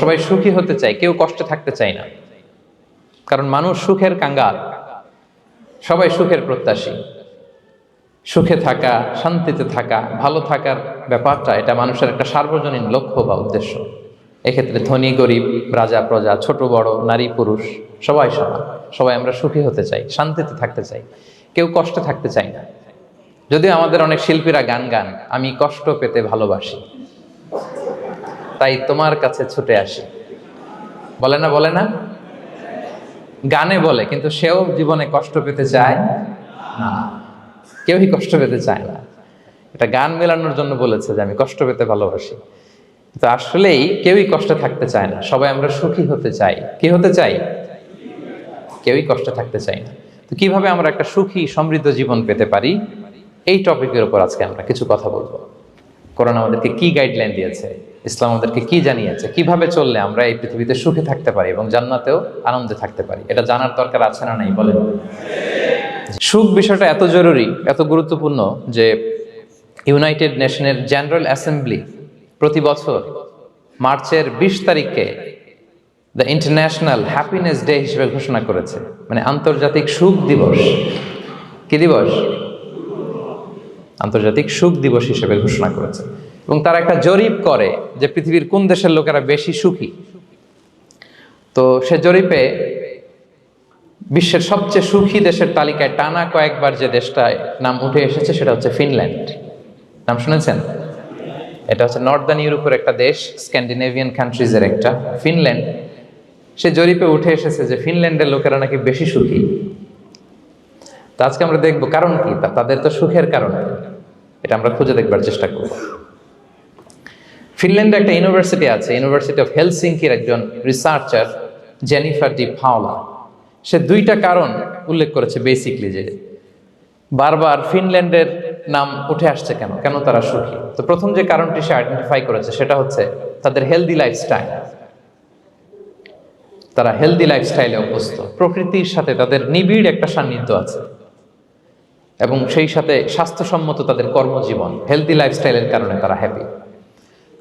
সবাই সুখী হতে চায়, কেউ কষ্টে থাকতে চায় না। কারণ মানুষ সুখের কাঙ্গাল, সবাই সুখের প্রত্যাশী। সুখে থাকা, শান্তিতে থাকা, ভালো থাকার ব্যাপারটা, এটা মানুষের একটা সার্বজনীন লক্ষ্য বা উদ্দেশ্য। এক্ষেত্রে ধনী, গরিব, রাজা, প্রজা, ছোট, বড়, নারী, পুরুষ, সবাই সমান। সবাই আমরা সুখী হতে চাই, শান্তিতে থাকতে চাই, কেউ কষ্টে থাকতে চাই না। যদিও আমাদের অনেক শিল্পীরা গান গান, আমি কষ্ট পেতে ভালোবাসি তাই তোমার কাছে ছুটে আসি। বলে না বলে না? গানে বলে, কিন্তু সেও জীবনে কষ্ট পেতে চায় না। কেউই কষ্ট পেতে চায় না। এটা গান মেলানোর জন্য বলেছে যে আমি কষ্ট পেতে ভালোবাসি। তো আসলেই কেউই কষ্টে থাকতে চায় না। সবাই আমরা সুখী হতে চাই। কি হতে চাই? কেউই কষ্টে থাকতে চাই না। তো কীভাবে আমরা একটা সুখী, সমৃদ্ধ জীবন পেতে পারি? এই টপিকের উপর আজকে আমরা কিছু কথা বলব। করোনা আমাদেরকে কি গাইডলাইন দিয়েছে? ইসলাম আমাদেরকে কি জানিয়েছে? কীভাবে চললে আমরা এই পৃথিবীতে সুখে থাকতে পারি এবং জান্নাতেও আনন্দে থাকতে পারি? এটা জানার দরকার আছে না নাই? বলেন। সুখ বিষয়টা এত জরুরি, এত গুরুত্বপূর্ণ যে ইউনাইটেড নেশনের জেনারেল অ্যাসেম্বলি প্রতি বছর মার্চের বিশ তারিখে দ্য ইন্টারন্যাশনাল হ্যাপিনেস ডে হিসেবে ঘোষণা করেছে। মানে আন্তর্জাতিক সুখ দিবস। কি দিবস? আন্তর্জাতিক সুখ দিবস হিসেবে ঘোষণা করেছে। এবং তারা একটা জরিপ করে যে পৃথিবীর কোন দেশের লোকেরা বেশি সুখী। তো সে জরিপে বিশ্বের সবচেয়ে সুখী দেশের তালিকায় টানা কয়েকবার যে দেশটায় নাম উঠে এসেছে সেটা হচ্ছে ফিনল্যান্ড। নাম শুনেছেন? এটা হচ্ছে নর্দার্ন ইউরোপের একটা দেশ, স্ক্যান্ডিনেভিয়ান কান্ট্রিজের একটা। ফিনল্যান্ড, সে জরিপে উঠে এসেছে যে ফিনল্যান্ডের লোকেরা নাকি বেশি সুখী। তা আজকে আমরা দেখব কারণ কি? তাদের তো সুখের কারণ। এটা আমরা খুঁজে দেখবার চেষ্টা করব। ফিনল্যান্ডে একটা ইউনিভার্সিটি আছে ইউনিভার্সিটি অফ হেলসিঙ্কির একজন রিসার্চার জেনিফার ডি ফাওলা সে দুইটা কারণ উল্লেখ করেছে বেসিকলি যে বারবার ফিনল্যান্ডের নাম উঠে আসছে কেন? কেন তারা সুখী? তো প্রথম যে কারণটি সে আইডেন্টিফাই করেছে সেটা হচ্ছে তাদের হেলদি লাইফস্টাইল তারা হেলদি লাইফস্টাইলে অভ্যস্ত। প্রকৃতির সাথে তাদের নিবিড় একটা সান্নিধ্য আছে। এবং সেই সাথে স্বাস্থ্যসম্মত তাদের কর্মজীবন হেলদি লাইফস্টাইলের কারণে তারা হ্যাপি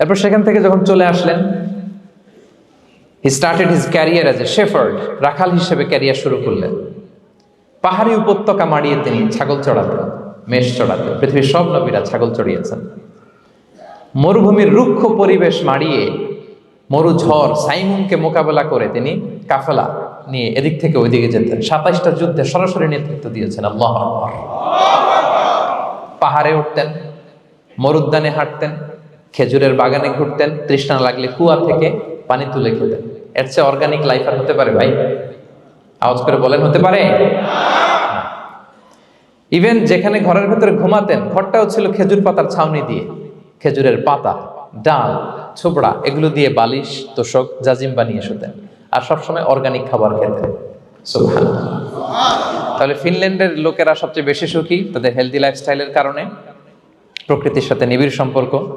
এরপর সেখান থেকে যখন চলে আসলেন he started his career as a shepherd রাখাল হিসেবে ক্যারিয়ার শুরু করলেন। পাহাড়ি উপত্যকা মাড়িয়ে তিনি ছাগল চড়াতেন, মেষ চড়াতেন, পৃথিবীর সব নবীরা ছাগল চড়িয়েছেন। মরুভূমির রুক্ষ পরিবেশ মাড়িয়ে মরু ঝড় সাইমুনকে মোকাবেলা করে তিনি কাফেলা নিয়ে এদিক থেকে ওইদিকে যেতেন। সাতাইশটা যুদ্ধে সরাসরি নেতৃত্ব দিয়েছেন আল্লাহ পাহাড়ে উঠতেন, মরুদ্যানে হাঁটতেন খেজুরের বাগানে ঘুরতেন, তৃষ্ণা লাগলে কুয়া থেকে পানি তুলে খেতেন। এর চেয়ে অর্গানিক লাইফ আর হতে পারে ভাই? আওয়াজ করে বলেন, হতে পারে? ইভেন যেখানে ঘরের ভেতরে ঘুমাতেন, ঘরটাও ছিল খেজুর পাতার ছাউনি দিয়ে। খেজুরের পাতা, ডাল, ছোবড়া, এগুলো দিয়ে বালিশ, তোষক, জাজিম বানিয়ে শুতেন। আর সবসময় অর্গানিক খাবার খেতেন। তাহলে ফিনল্যান্ডের লোকেরা সবচেয়ে বেশি সুখী? তাদের হেলদি লাইফস্টাইলের কারণে? প্রকৃতির সাথে নিবিড় সম্পর্ক?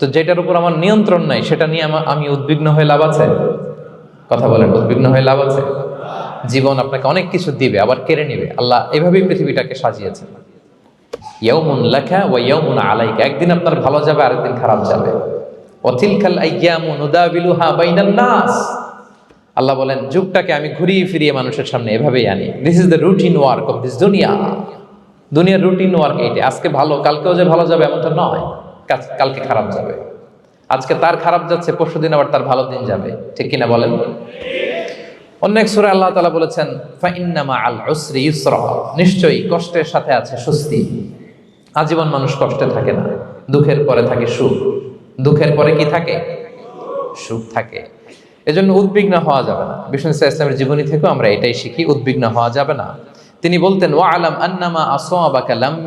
তো যেটার উপর আমার নিয়ন্ত্রণ নাই, সেটা নিয়ে আমা- উদ্বিগ্ন হয়ে লাভ আছে? কথা বলেন, উদ্বিগ্ন হয়ে লাভ আছে? জীবন আপনাকে অনেক কিছু দিবে, আবার কেড়ে নিবে। আল্লাহ এভাবেই পৃথিবীটাকে সাজিয়েছেন। ইয়াউমুন লাকা ওয়া ইয়াউমুন আলাইকা। একদিন আপনার ভালো যাবে, আরেকদিন খারাপ যাবে। ওয়াতিলকাল আইয়ামু নুদাবিলুহা বাইনান নাস। আল্লাহ বলেন, যুগটাকে আমি ঘুরিয়ে ফিরিয়ে মানুষের সামনে এভাবেই আনি। This is the routine work of this দুনিয়া দুনিয়ার রুটিন ওয়ার্ক এইটা আজকে ভালো, কালকেও যে ভালো যাবে, এমনটা নয়। কালকে খারাপ যাবে। আজকে তার খারাপ যাচ্ছে, পরশুদিন আবার তার ভালো দিন যাবে। ঠিক কিনা বলেন? অন্য এক সুরে আল্লাহ তালা বলেছেন ফাইন্নামা আল উসরি ইউসরা। নিশ্চয়ই কষ্টের সাথে আছে স্বস্তি। আজীবন মানুষ কষ্টে থাকে না। দুঃখের পরে থাকে সুখ। দুঃখের পরে কি থাকে? সুখ থাকে। এজন্য উদ্বিগ্ন হওয়া যাবে না। বিষ্ণু ইসা ইসলামের জীবনী থেকেও আমরা এটাই শিখি, উদ্বিগ্ন হওয়া যাবে না। তিনি বলতেন ওয়া আলাম আন্নামা আসওয়াবাকা লাম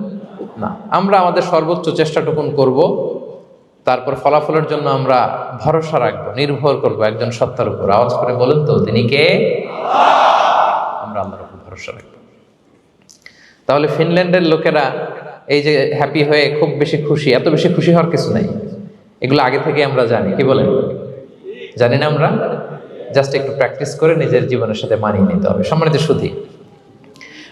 না। আমরা আমাদের সর্বোচ্চ চেষ্টাটুকুন করব, তারপর ফলাফলের জন্য আমরা ভরসা রাখব, নির্ভর করব একজন সত্তার উপর। আওয়াজ করে বলেন তো, তিনি কে? আমরা আল্লাহর উপর ভরসা রাখব। তাহলে ফিনল্যান্ডের লোকেরা এই যে হ্যাপি হয়ে খুব বেশি খুশি, এত বেশি খুশি হওয়ার কিছু নাই। এগুলো আগে থেকে আমরা জানি, কি বলেন? জানি না আমরা? জাস্ট একটু প্র্যাকটিস করে নিজের জীবনের সাথে মানিয়ে নিতে হবে। সম্মানিত শুধু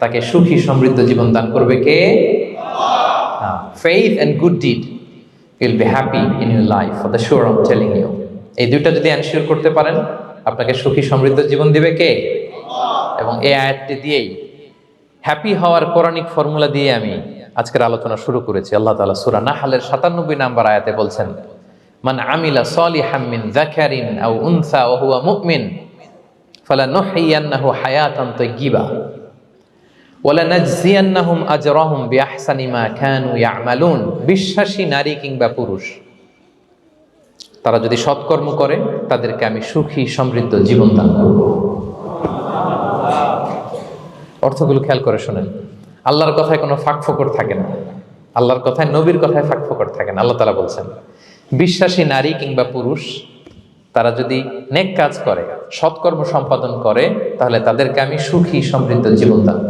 তাকে সুখী সমৃদ্ধ জীবন দান করবে কে? Faith and good deed you'll be happy in your life for the sure I'm telling you এই দুইটা যদি এনশিওর করতে পারেন, আপনাকে সুখী সমৃদ্ধ জীবন দিবে কে? এবং এই আয়াতটি দিয়েই হ্যাপি হওয়ার পৌরাণিক ফর্মুলা দিয়ে আমি আজকের আলোচনা শুরু করেছি। আল্লাহ তাআলা সূরা নাহলের 97 নাম্বার আয়াতে বলছেন, মান আমিলা সালিহাম মিন যাকারিন আও উনসা ওয়া হুয়া মুমিন ফালানুহইয়ান্নাহু হায়াতান তাইয়্যিবা। বিশ্বাসী নারী কিংবা পুরুষ, তারা যদি সৎকর্ম করে, তাদেরকে আমি সুখী, সমৃদ্ধ জীবন দান করব। অর্থগুলো খেয়াল করে শোনেন। আল্লাহর কথায় কোনো ফাঁক ফোকর থাকে না। আল্লাহর কথায়, নবীর কথায় ফাঁক ফোকর থাকে না। আল্লাহ তালা বলছেন, বিশ্বাসী নারী কিংবা পুরুষ, তারা যদি নেক কাজ করে, সৎকর্ম সম্পাদন করে, তাহলে তাদেরকে আমি সুখী, সমৃদ্ধ জীবন দান।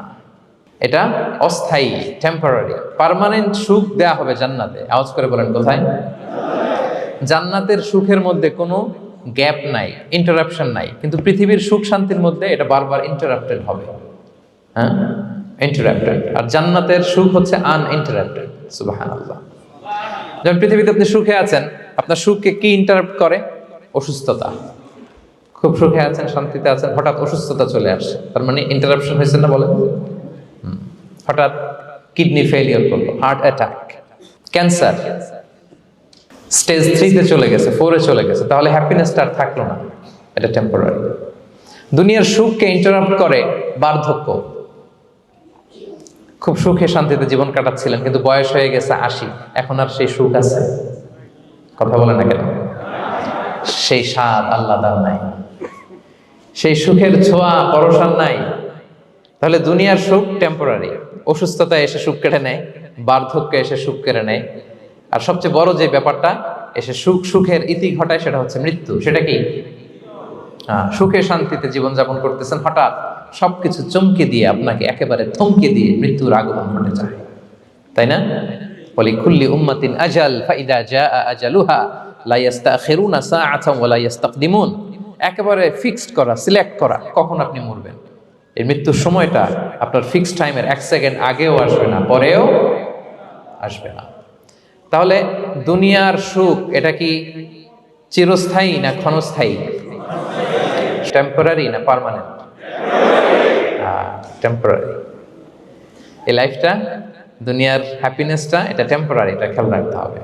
এটা অস্থায়ী টেম্পোরারি পারমানেন্ট সুখ দেয়া হবে জান্নাতে। আওয়াজ করে বলেন কোথায়? জান্নাতের সুখের মধ্যে কোনো গ্যাপ নাই ইন্টারাপশন নাই। কিন্তু পৃথিবীর সুখ শান্তির মধ্যে এটা বারবার ইন্টারাপ্টেড হবে। হ্যাঁ? ইন্টারাপ্টেড আর জান্নাতের সুখ হচ্ছে আনইন্টারাপ্টেড সুবহানাল্লাহ। যেমন পৃথিবীতে আপনি সুখে আছেন, আপনার সুখকে কি ইন্টারাপ্ট করে? অসুস্থতা। খুব সুখে আছেন, শান্তিতে আছেন, হঠাৎ অসুস্থতা চলে আসে। তার মানে ইন্টারাপশন হয়েছে না হুম। হঠাৎ কিডনি ফেলিয়ার করল হার্ট অ্যাটাক ক্যান্সার স্টেজ থ্রিতে চলে গেছে ফোরে চলে গেছে, তাহলে হ্যাপিনেসটা আর থাকল না, এটা টেম্পোরারি দুনিয়ার সুখকে ইন্টারাপ্ট করে বার্ধক্য। খুব সুখে শান্তিতে জীবন কাটাচ্ছিলেন, কিন্তু বয়স হয়ে গেছে আশি, এখন আর সেই সুখ আছে। কথা বলে না কেন? সেই স্বাদ আল্লাহ দার নাই। সেই সুখের ছোঁয়া পরশান নাই। তাহলে দুনিয়ার সুখ টেম্পোরারি অসুস্থতা এসে সুখ কেড়ে নেয়, বার্ধক্য এসে সুখ কেড়ে নেয়। আর সবচেয়ে বড় যে ব্যাপারটা, এসে সুখ, সুখের ইতি ঘটায় সেটা হচ্ছে মৃত্যু। সেটা কি? সুখে শান্তিতে জীবনযাপন করতেছেন, হঠাৎ সবকিছু চমকে দিয়ে আপনাকে একেবারে থমকে দিয়ে মৃত্যুর আগমন ঘটে যায়। তাই না? বলি খুল্লি উম্মাতিন আজাল ফাইদা জা আজালুহা, লা ইয়াস্তাখিরুনা সাআতান ওয়া লা ইস্তাকদিমুন একেবারে ফিক্সড করা সিলেক্ট করা, কখন আপনি মরবেন? এই মৃত্যুর সময়টা আপনার ফিক্সড টাইমের এক সেকেন্ড আগেও আসবে না, পরেও আসবে না। তাহলে দুনিয়ার সুখ, এটা কি চিরস্থায়ী না ক্ষণস্থায়ী? টেম্পোরারি না পার্মানেন্ট টেম্পোরারি এই লাইফটা দুনিয়ার হ্যাপিনেসটা এটা টেম্পোরারি এটা খেয়াল রাখতে হবে।